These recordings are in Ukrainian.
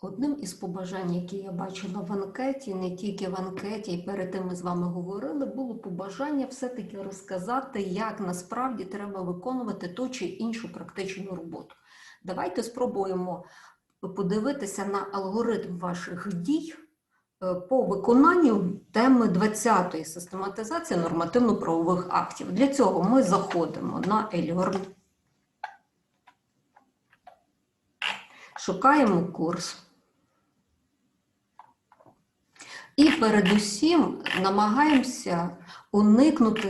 Одним із побажань, які я бачила в анкеті, не тільки в анкеті, і перед тим ми з вами говорили, було побажання все-таки розказати, як насправді треба виконувати ту чи іншу практичну роботу. Давайте спробуємо подивитися на алгоритм ваших дій е, по виконанню теми 20-ї систематизації нормативно-правових актів. Для цього ми заходимо на Ельгорн, шукаємо курс. І передусім намагаємося уникнути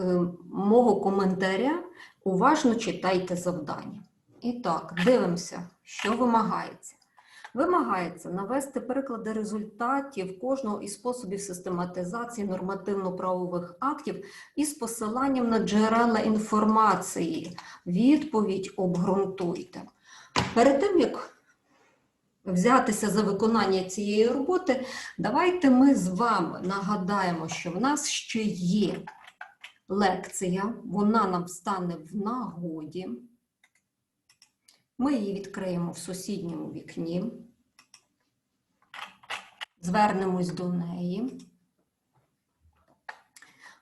е, мого коментаря. Уважно читайте завдання. І так, дивимося, що вимагається. Вимагається навести приклади результатів кожного із способів систематизації нормативно-правових актів із посиланням на джерела інформації. Відповідь обґрунтуйте. Перед тим, як взятися за виконання цієї роботи, давайте ми з вами нагадаємо, що в нас ще є лекція, вона нам стане в нагоді. Ми її відкриємо в сусідньому вікні, звернемось до неї.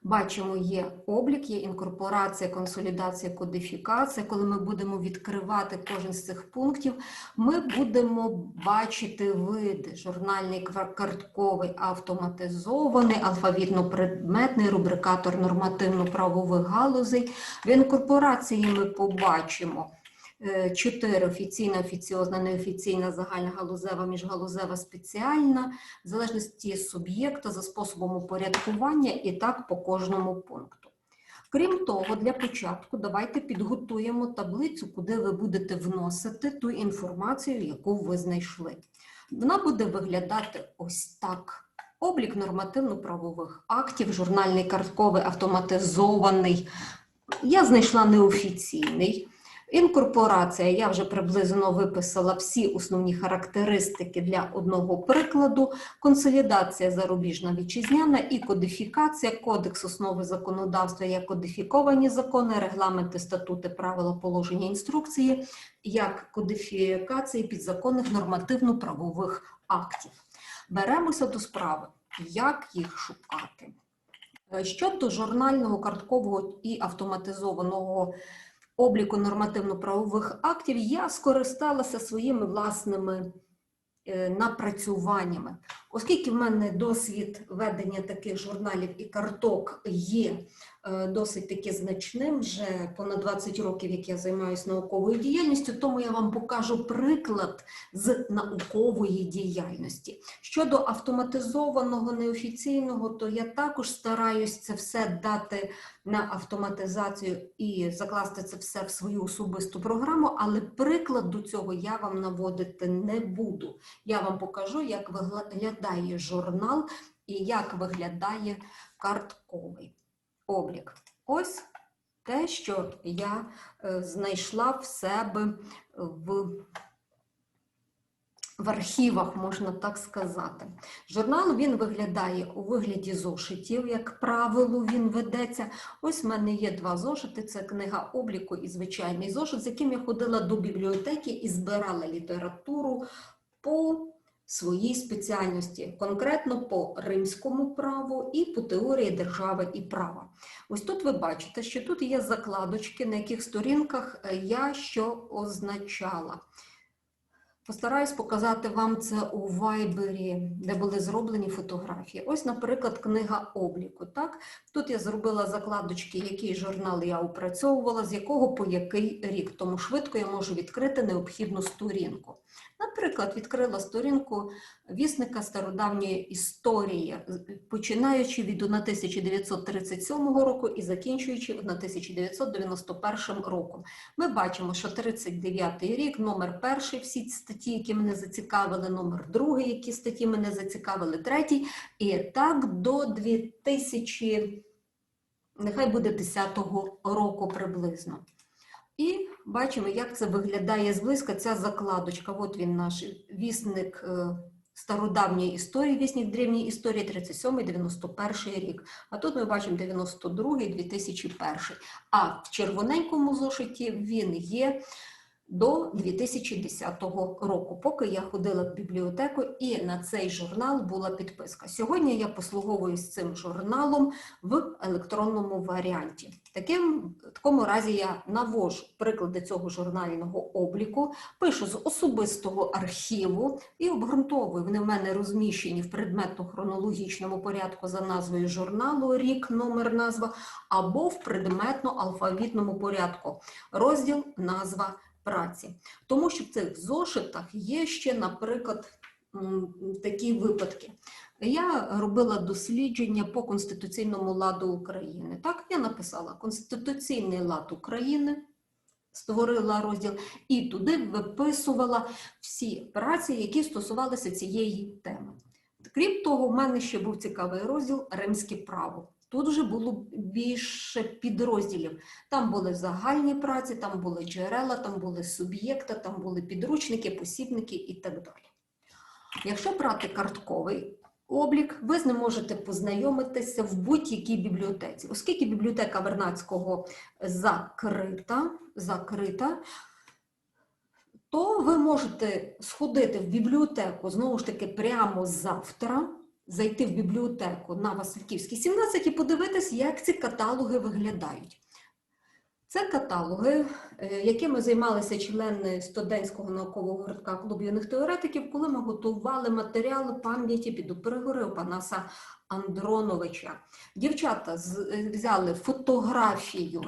Бачимо, є облік, є інкорпорація, консолідація, кодифікація. Коли ми будемо відкривати кожен з цих пунктів, ми будемо бачити види: журнальний, картковий, автоматизований, алфавітно-предметний, рубрикатор нормативно-правових галузей. В інкорпорації ми побачимо. Е, Чотири офіційна, офіціозна, неофіційна, загальна галузева, міжгалузева, спеціальна, в залежності суб'єкта за способом упорядкування і так по кожному пункту. Крім того, для початку давайте підготуємо таблицю, куди ви будете вносити ту інформацію, яку ви знайшли. Вона буде виглядати ось так. Облік нормативно-правових актів, журнальний картковий, автоматизований. Я знайшла неофіційний. Інкорпорація, я вже приблизно виписала всі основні характеристики для одного прикладу. Консолідація зарубіжна вітчизняна і кодифікація, кодекс основи законодавства як кодифіковані закони, регламенти, статути, правила, положення, інструкції, як кодифікації підзаконних нормативно-правових актів. Беремося до справи, як їх шукати. Е, Щодо журнального, карткового і автоматизованого обліку нормативно-правових актів, я скористалася своїми власними е, напрацюваннями. Оскільки в мене досвід ведення таких журналів і карток є е, досить таки значним, вже понад 20 років, як я займаюся науковою діяльністю, тому я вам покажу приклад з наукової діяльності. Щодо автоматизованого неофіційного, то я також стараюсь це все дати на автоматизацію і закласти це все в свою особисту програму, але прикладу цього я вам наводити не буду. Я вам покажу, як виглядає журнал і як виглядає картковий облік. Ось те, що я е, знайшла в себе в в архівах, можна так сказати. Журнал він виглядає у вигляді зошитів, як правило, він ведеться. Ось в мене є два зошити: це книга обліку і звичайний зошит, з яким я ходила до бібліотеки і збирала літературу по своїй спеціальності, конкретно по римському праву і по теорії держави і права. Ось тут ви бачите, що тут є закладочки, на яких сторінках е, я що означала. Постараюсь показати вам це у вайбері, де були зроблені фотографії. Ось, наприклад, книга обліку. Так? Тут я зробила закладочки, який журнал я опрацьовувала, з якого по який рік. Тому швидко я можу відкрити необхідну сторінку. Наприклад, відкрила сторінку вісника стародавньої історії, починаючи від 1937 року і закінчуючи 1991 роком. Ми бачимо, що 39 рік, номер перший, всі статті, які мене зацікавили, номер другий, які статті мене зацікавили, третій, і так до 2000, нехай буде 10-го року приблизно. І бачимо, як це виглядає зблизька ця закладочка. От він наш вісник е, стародавньої історії, вісник древньої історії, 37-91 рік. А тут ми бачимо 92-2001. А в червоненькому зошиті він є до 2010 року, поки я ходила в бібліотеку і на цей журнал була підписка. Сьогодні я послуговуюсь цим журналом в електронному варіанті. Таким, в такому разі я навожу приклади цього журнального обліку, пишу з особистого архіву і обґрунтовую. Вони в мене розміщені в предметно-хронологічному порядку за назвою журналу, рік, номер, назва, або в предметно-алфавітному порядку. Розділ, назва праці. Тому що в цих зошитах є ще, наприклад, такі випадки. Я робила дослідження по конституційному ладу України. Так, я написала Конституційний лад України, створила розділ і туди виписувала всі праці, які стосувалися цієї теми. Крім того, в мене ще був цікавий розділ Римське право. Тут вже було більше підрозділів. Там були загальні праці, там були джерела, там були суб'єкти, там були підручники, посібники і так далі. Якщо брати картковий облік, ви з ним можете познайомитися в будь-якій бібліотеці. Оскільки бібліотека Вернадського закрита, закрита, то ви можете сходити в бібліотеку знову ж таки прямо завтра, зайти в бібліотеку на Васильківській 17 і подивитись, як ці каталоги виглядають. Це каталоги, е, якими займалися члени студентського наукового гуртка клуб юних теоретиків, коли ми готували матеріали пам'яті під Пригори Опанаса Андроновича. Дівчата е, взяли фотографію,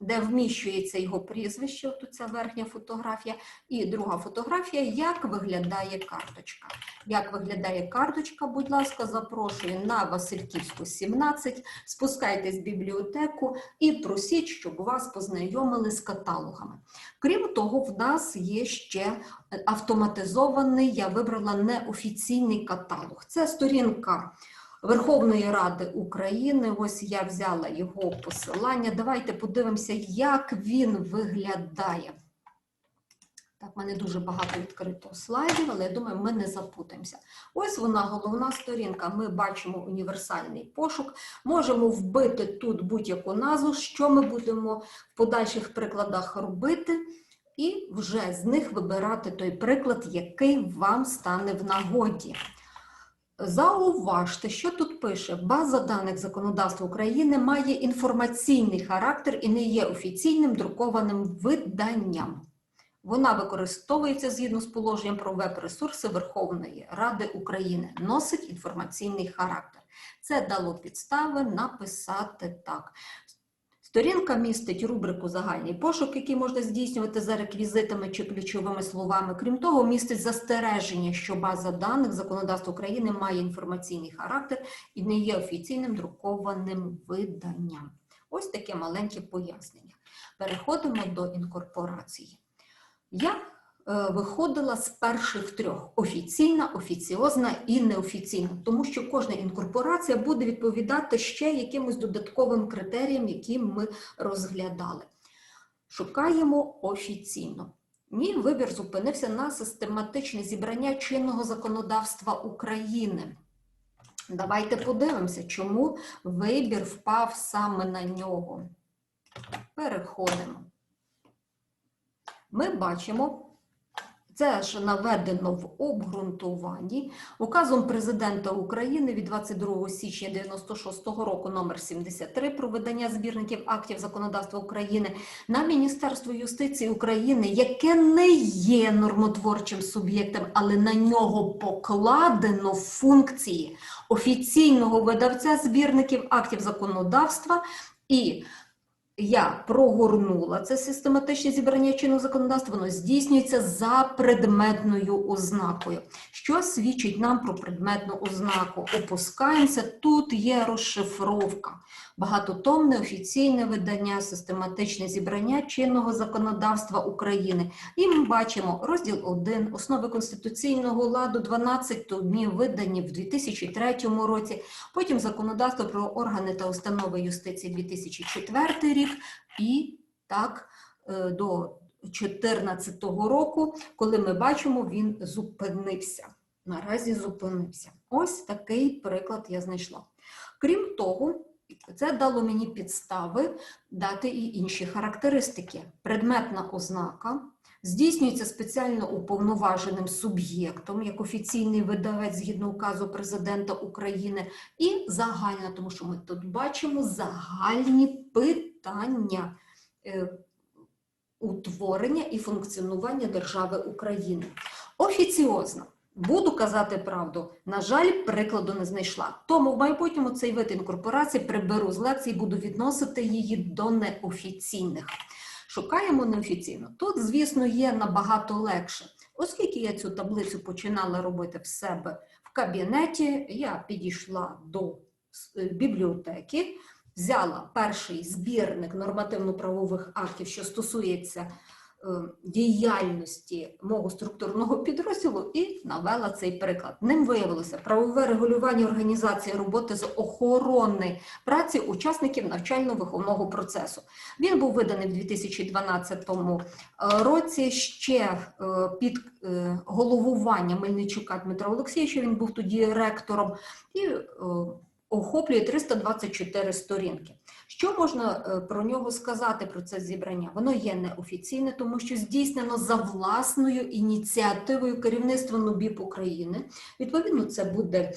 де вміщується його прізвище, тут ця верхня фотографія, і друга фотографія, як виглядає карточка. Як виглядає карточка, будь ласка, запрошую на Васильківську 17, спускайтесь в бібліотеку і просіть, щоб вас познайомили з каталогами. Крім того, в нас є ще автоматизований, я вибрала неофіційний каталог. Це сторінка Верховної Ради України. Ось я взяла його посилання. Давайте подивимося, як він виглядає. Так, в мене дуже багато відкрито слайдів, але я думаю, ми не запутаємося. Ось вона, головна сторінка. Ми бачимо універсальний пошук. Можемо вбити тут будь-яку назву, що ми будемо в подальших прикладах робити, і вже з них вибирати той приклад, який вам стане в нагоді. Зауважте, що тут пише: база даних законодавства України має інформаційний характер і не є офіційним друкованим виданням. Вона використовується згідно з положенням про веб-ресурси Верховної Ради України, носить інформаційний характер. Це дало підстави написати так. Сторінка містить рубрику Загальний пошук, який можна здійснювати за реквізитами чи ключовими словами. Крім того, містить застереження, що база даних законодавства України має інформаційний характер і не є офіційним друкованим виданням. Ось таке маленьке пояснення. Переходимо до інкорпорації. Я виходила з перших трьох: офіційна, офіціозна і неофіційна, тому що кожна інкорпорація буде відповідати ще якимось додатковим критеріям, які ми розглядали. Шукаємо офіційно. Мій вибір зупинився на систематичне зібрання чинного законодавства України. Давайте подивимося, чому вибір впав саме на нього. Переходимо. Ми бачимо, це ж наведено в обґрунтуванні указом президента України від 22 січня 96 року номер 73 про видання збірників актів законодавства України на Міністерство юстиції України, яке не є нормотворчим суб'єктом, але на нього покладено функції офіційного видавця збірників актів законодавства і я прогорнула це систематичне зібрання чинного законодавства, воно здійснюється за предметною ознакою. Що свідчить нам про предметну ознаку? Опускаємося, тут є розшифровка. Багатотомне офіційне видання, систематичне зібрання чинного законодавства України. І ми бачимо розділ 1 основи конституційного ладу 12 томів видані в 2003 році. Потім законодавство про органи та установи юстиції 2004 рік, і так е, до 2014 року, коли ми бачимо, він зупинився. Наразі зупинився. Ось такий приклад я знайшла. Крім того, це дало мені підстави дати і інші характеристики. Предметна ознака здійснюється спеціально уповноваженим суб'єктом, як офіційний видавець згідно указу президента України, і загальна, тому що ми тут бачимо загальні питання е, утворення і функціонування держави України. Офіціозно. Буду казати правду. На жаль, прикладу не знайшла. Тому в майбутньому цей вид інкорпорації приберу з лекцій, буду відносити її до неофіційних. Шукаємо неофіційно. Тут, звісно, є набагато легше. Оскільки я цю таблицю починала робити в себе в кабінеті, я підійшла до е, бібліотеки, взяла перший збірник нормативно-правових актів, що стосується е, діяльності мого структурного підрозділу, і навела цей приклад. Ним виявилося правове регулювання організації роботи з охорони праці учасників навчально-виховного процесу. Він був виданий в 2012 році ще е, під е, головуванням Мельничука Дмитра Олексійовича. Він був тоді ректором і е, охоплює 324 сторінки. Що можна е, про нього сказати про це зібрання? Воно є неофіційне, тому що здійснено за власною ініціативою керівництва НУБІП України. Відповідно, це буде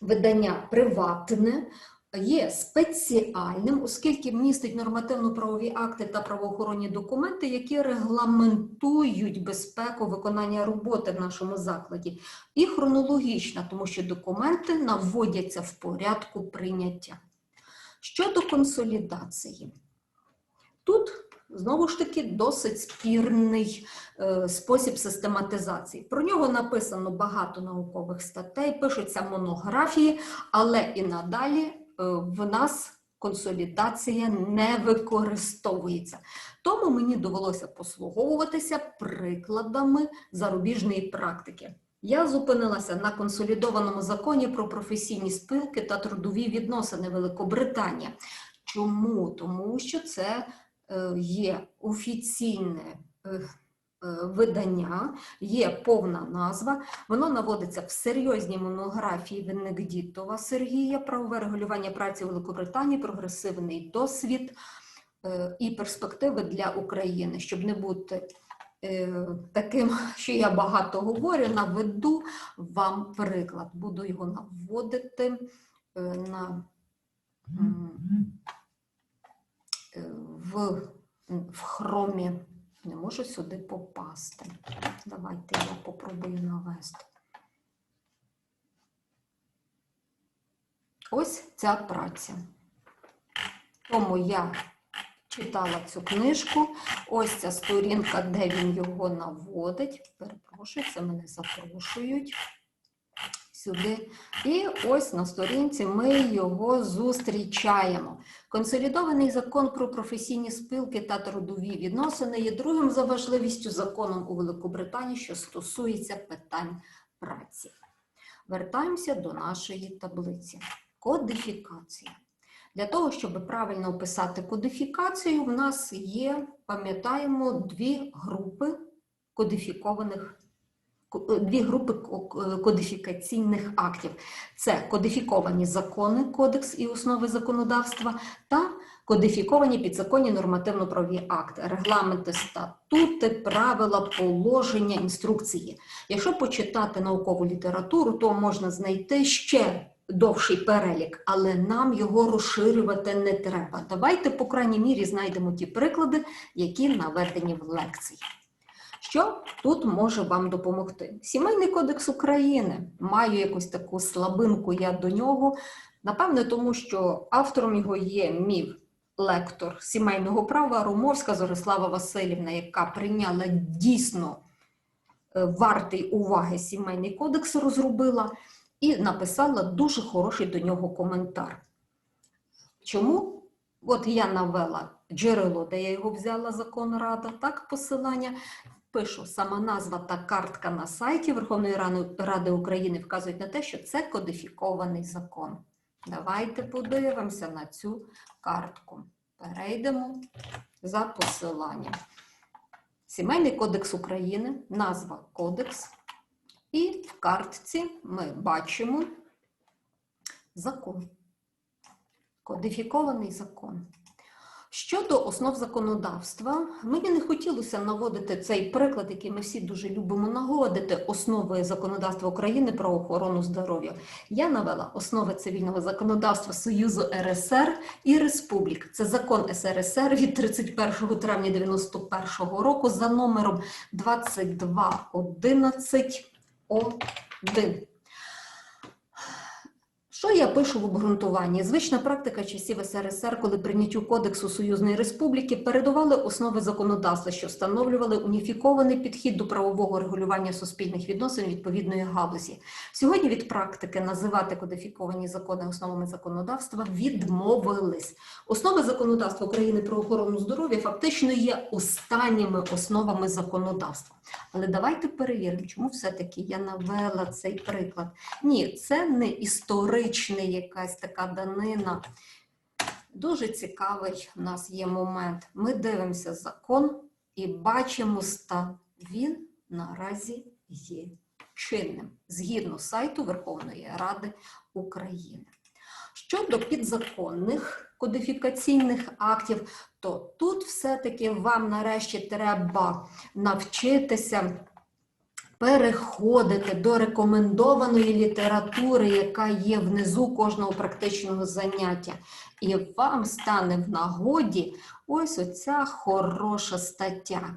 видання приватне. Є спеціальним, оскільки містить нормативно-правові акти та правоохоронні документи, які регламентують безпеку виконання роботи в нашому закладі, і хронологічна, тому що документи наводяться в порядку прийняття. Щодо консолідації, тут знову ж таки досить спірний е, спосіб систематизації. Про нього написано багато наукових статей, пишуться монографії, але і надалі в нас консолідація не використовується. Тому мені довелося послуговуватися прикладами зарубіжної практики. Я зупинилася на консолідованому законі про професійні спілки та трудові відносини Великобританія. Чому? Тому що це е, є офіційне е, е, видання, є повна назва. Воно наводиться в серйозній монографії Венедіктова Сергія, правове регулювання праці у Великобританії, прогресивний досвід е, і перспективи для України, щоб не бути е, таким, що я багато говорю, наведу вам приклад. Буду його наводити е, на, е, в, в хромі. Не можу сюди попасти. Давайте я попробую навести. Ось ця праця. Тому я читала цю книжку. Ось ця сторінка, де він його наводить. Перепрошую, це мене запрошують сюди. І ось на сторінці ми його зустрічаємо. Консолідований закон про професійні спілки та трудові відносини є другим за важливістю законом у Великобританії, що стосується питань праці. Вертаємося до нашої таблиці. Кодифікація. Для того, щоб правильно описати кодифікацію, в нас є, пам'ятаємо, дві групи кодифікованих ко- дві групи кодифікаційних актів: це кодифіковані закони, кодекс і основи законодавства, та кодифіковані підзаконні нормативно-правові акти, регламенти, статути, правила, положення, інструкції. Якщо почитати наукову літературу, то можна знайти ще довший перелік, але нам його розширювати не треба. Давайте, по крайній мірі, знайдемо ті приклади, які наведені в лекції. Що тут може вам допомогти? Сімейний кодекс України маю якусь таку слабинку я до нього. Напевне, тому що автором його є мій лектор сімейного права Румовська Зорислава Васильівна, яка прийняла дійсно е, вартий уваги сімейний кодекс, розробила і написала дуже хороший до нього коментар. Чому? От я навела джерело, де я його взяла закон Рада, так, посилання. Пишу, сама назва та картка на сайті Верховної Ради- України вказують на те, що це кодифікований закон. Давайте подивимося на цю картку. Перейдемо за посиланням. Сімейний кодекс України, назва кодекс. І в картці ми бачимо закон. Кодифікований закон. Щодо основ законодавства, мені не хотілося наводити цей приклад, який ми всі дуже любимо наводити, основи законодавства України про охорону здоров'я. Я навела основи цивільного законодавства Союзу РСР і Республік. Це закон СРСР від 31 травня 91 року за номером 2211 О1. Що я пишу в обґрунтуванні? Звична практика часів СРСР, коли прийняттю Кодексу Союзної Республіки передували основи законодавства, що встановлювали уніфікований підхід до правового регулювання суспільних відносин відповідної галузі. Сьогодні від практики називати кодифіковані закони основами законодавства відмовились. Основи законодавства України про охорону здоров'я фактично є останніми основами законодавства. Але давайте перевіримо, чому все-таки я навела цей приклад. Ні, це не історична якась така данина. Дуже цікавий у нас є момент. Ми дивимося закон і бачимо стан. Він наразі є чинним згідно сайту Верховної Ради України. Щодо підзаконних кодифікаційних актів, то тут все-таки вам нарешті треба навчитися переходити до рекомендованої літератури, яка є внизу кожного практичного заняття. І вам стане в нагоді ось оця хороша стаття.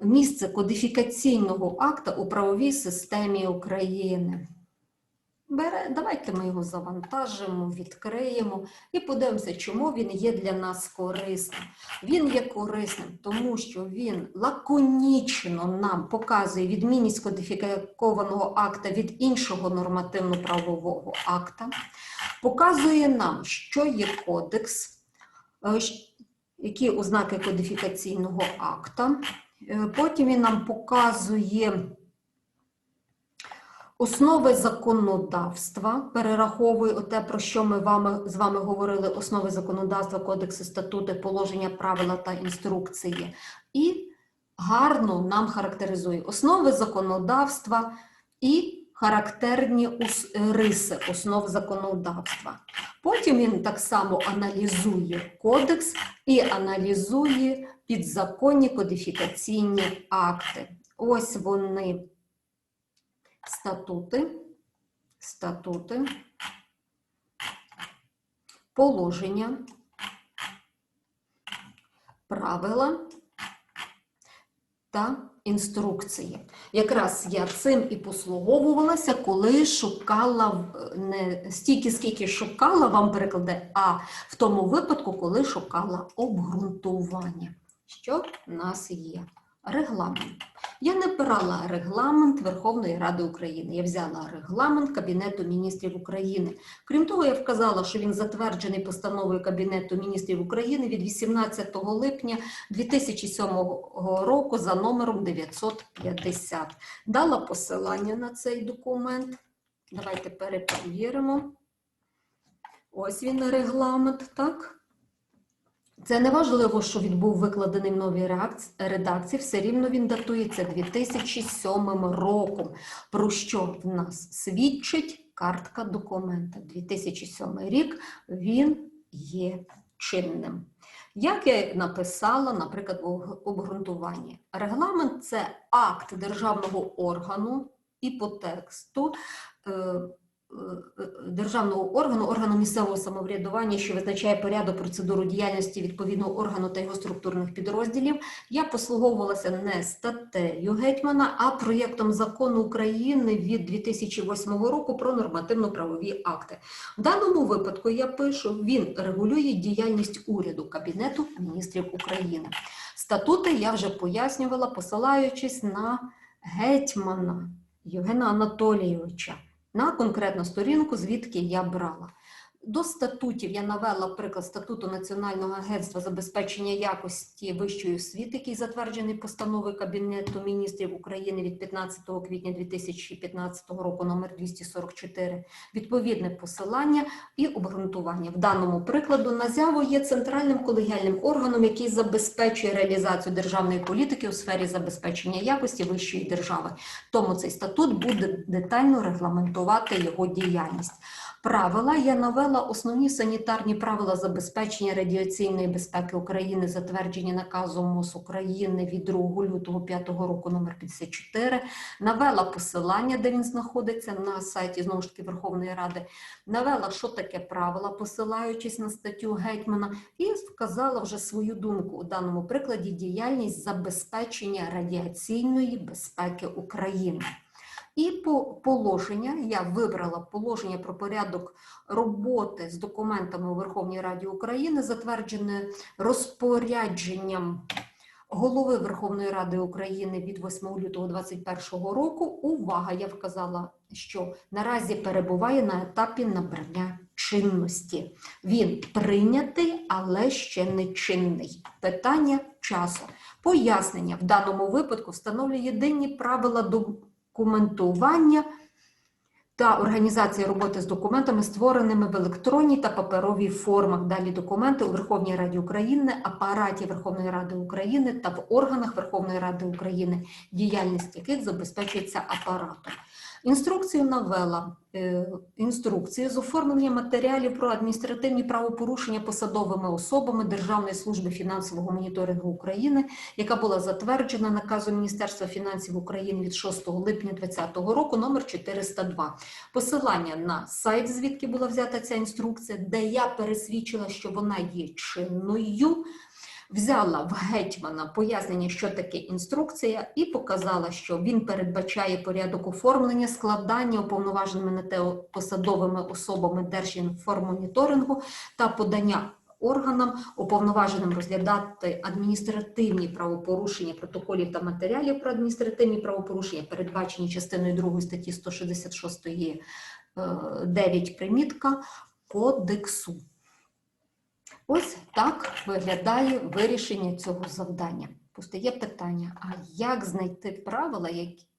Місце кодифікаційного акта у правовій системі України. Бере, давайте ми його завантажимо, відкриємо і подивимося, чому він є для нас корисним. Він є корисним, тому що він лаконічно нам показує відмінність кодифікованого акта від іншого нормативно-правового акта, показує нам, що є кодекс, е, які ознаки кодифікаційного акта. Е, Потім він нам показує. Основи законодавства перераховує те, про що ми вами, з вами говорили: основи законодавства, кодекси, статути, положення, правила та інструкції. І гарно нам характеризує основи законодавства і характерні риси основ законодавства. Потім він так само аналізує кодекс і аналізує підзаконні кодифікаційні акти. Ось вони статути, статути, положення, правила та інструкції. Якраз я цим і послуговувалася, коли шукала не стільки, скільки шукала вам перекладе, а в тому випадку, коли шукала обґрунтування. Що в нас є? Регламент. Я не брала регламент Верховної Ради України. Я взяла регламент Кабінету міністрів України. Крім того, я вказала, що він затверджений постановою Кабінету міністрів України від 18 липня 2007 року за номером 950. Дала посилання на цей документ. Давайте перепровіримо. Ось він регламент, так? Це не важливо, що він був викладений в новій редакції, все рівно він датується 2007 роком, про що в нас свідчить картка документа. 2007 рік він є чинним. Як я написала, наприклад, в обґрунтуванні, регламент це акт державного органу і по тексту. Е, е, Державного органу, органу місцевого самоврядування, що визначає порядок процедуру діяльності відповідного органу та його структурних підрозділів, я послуговувалася не статтею гетьмана, а проєктом закону України від 2008 року про нормативно-правові акти. В даному випадку я пишу: він регулює діяльність уряду Кабінету міністрів України. Статути я вже пояснювала, посилаючись на гетьмана Євгена Анатолійовича на конкретну сторінку, звідки я брала. До статутів я навела приклад статуту Національного агентства забезпечення якості вищої освіти, який затверджений постановою Кабінету міністрів України від 15 квітня 2015 року, номер 244. Відповідне посилання і обґрунтування. В даному прикладу НАЗЯВО є центральним колегіальним органом, який забезпечує реалізацію державної політики у сфері забезпечення якості вищої держави. Тому цей статут буде детально регламентувати його діяльність. Правила я навела основні санітарні правила забезпечення радіаційної безпеки України, затверджені наказом МОЗ України від 2 лютого 5 року номер 54. Навела посилання, де він знаходиться на сайті знову ж таки Верховної Ради. Навела, що таке правила, посилаючись на статтю гетьмана, і вказала вже свою думку у даному прикладі діяльність забезпечення радіаційної безпеки України. І по положення я вибрала положення про порядок роботи з документами у Верховній Раді України, затверджене розпорядженням голови Верховної Ради України від 8 лютого 2021 року. Увага! Я вказала, що наразі перебуває на етапі набрання чинності. Він прийнятий, але ще не чинний. Питання часу. Пояснення в даному випадку встановлює єдині правила документування та організація роботи з документами, створеними в електронній та паперовій формах. Далі документи у Верховній Раді України, апараті Верховної Ради України та в органах Верховної Ради України, діяльність яких забезпечується апаратом. Інструкцію навела е, інструкцію з оформлення матеріалів про адміністративні правопорушення посадовими особами Державної служби фінансового моніторингу України, яка була затверджена наказом Міністерства фінансів України від 6 липня 2020 року, номер 402. Посилання на сайт, звідки була взята ця інструкція, де я пересвідчила, що вона є чинною. Взяла в гетьмана пояснення, що таке інструкція, і показала, що він передбачає порядок оформлення, складання уповноваженими на те посадовими особами Держінформоніторингу та подання органам, уповноваженим розглядати адміністративні правопорушення протоколів та матеріалів про адміністративні правопорушення, передбачені частиною 2 статті 166 е, 9 примітка Кодексу. Ось так виглядає вирішення цього завдання. Постає питання: а як знайти правила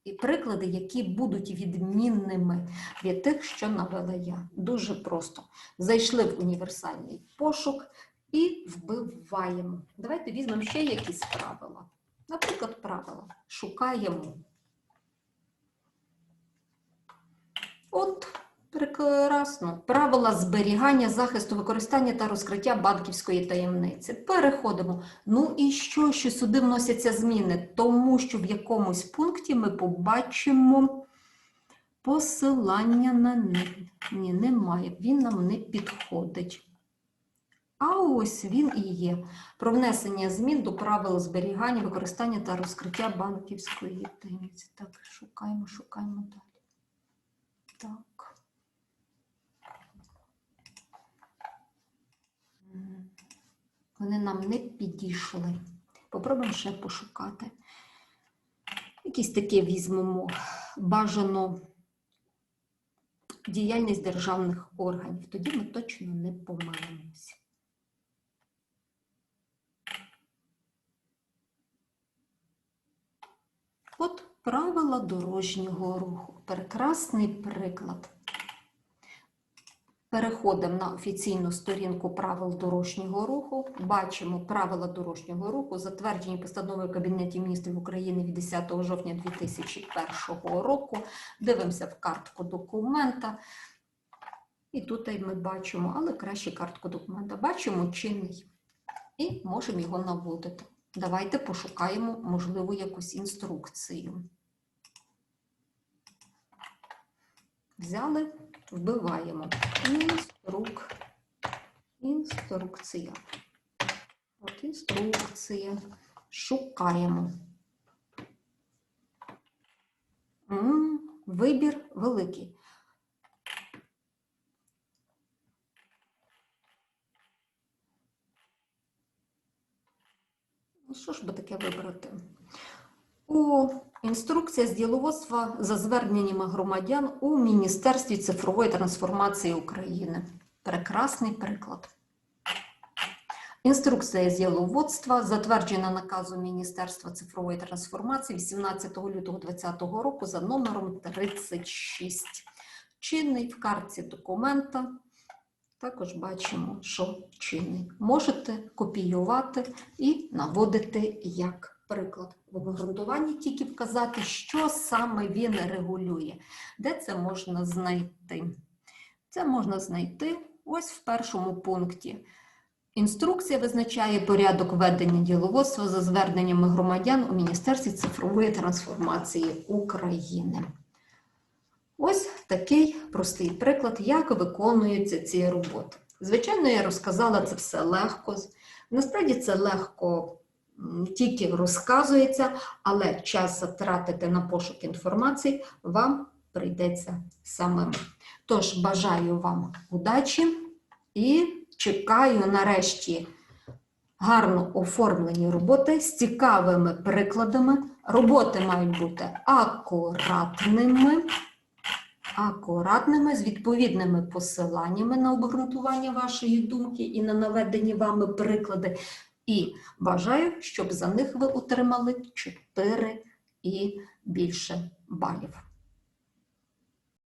і приклади, які будуть відмінними від тих, що навела я? Дуже просто. Зайшли в універсальний пошук і вбиваємо. Давайте візьмемо ще якісь правила. Наприклад, правила. Шукаємо. От Прекрасно. Правила зберігання, захисту, використання та розкриття банківської таємниці. Переходимо. Ну і що, що сюди вносяться зміни? Тому що в якомусь пункті ми побачимо посилання на них. Ні, немає. Він нам не підходить. А ось він і є. Про внесення змін до правил зберігання, використання та розкриття банківської таємниці. Так, шукаємо, шукаємо далі. Так. Вони нам не підійшли. Попробуємо ще пошукати. Якісь таке візьмемо бажано діяльність державних органів. Тоді ми точно не помилимося. От правила дорожнього руху. Прекрасний приклад. Переходимо на офіційну сторінку правил дорожнього руху. Бачимо правила дорожнього руху, затверджені постановою Кабінету міністрів України від 10 жовтня 2001 року. Дивимося в картку документа. І тут ми бачимо, але краще картку документа. Бачимо чинний і можемо його наводити. Давайте пошукаємо, можливо, якусь інструкцію. Взяли. Вбиваємо інструк, інструкція. От інструкція. Шукаємо. М, Вибір великий. Ну, що ж би таке вибрати? У Інструкція з діловодства за зверненнями громадян у Міністерстві цифрової трансформації України. Прекрасний приклад. Інструкція з діловодства затверджена наказом Міністерства цифрової трансформації 18 лютого 2020 року за номером 36. Чинний в карті документа. Також бачимо, що чинний. Можете копіювати і наводити як приклад. В обґрунтуванні тільки вказати, що саме він регулює. Де це можна знайти? Це можна знайти ось в першому пункті. Інструкція визначає порядок ведення діловодства за зверненнями громадян у Міністерстві цифрової трансформації України. Ось такий простий приклад, як виконуються ці роботи. Звичайно, я розказала це все легко. Насправді це легко тільки розказується, але час затратити на пошук інформації вам прийдеться самим. Тож бажаю вам удачі і чекаю нарешті гарно оформлені роботи з цікавими прикладами. Роботи мають бути акуратними, акуратними, з відповідними посиланнями на обґрунтування вашої думки і на наведені вами приклади. І бажаю, щоб за них ви отримали 4 і більше балів.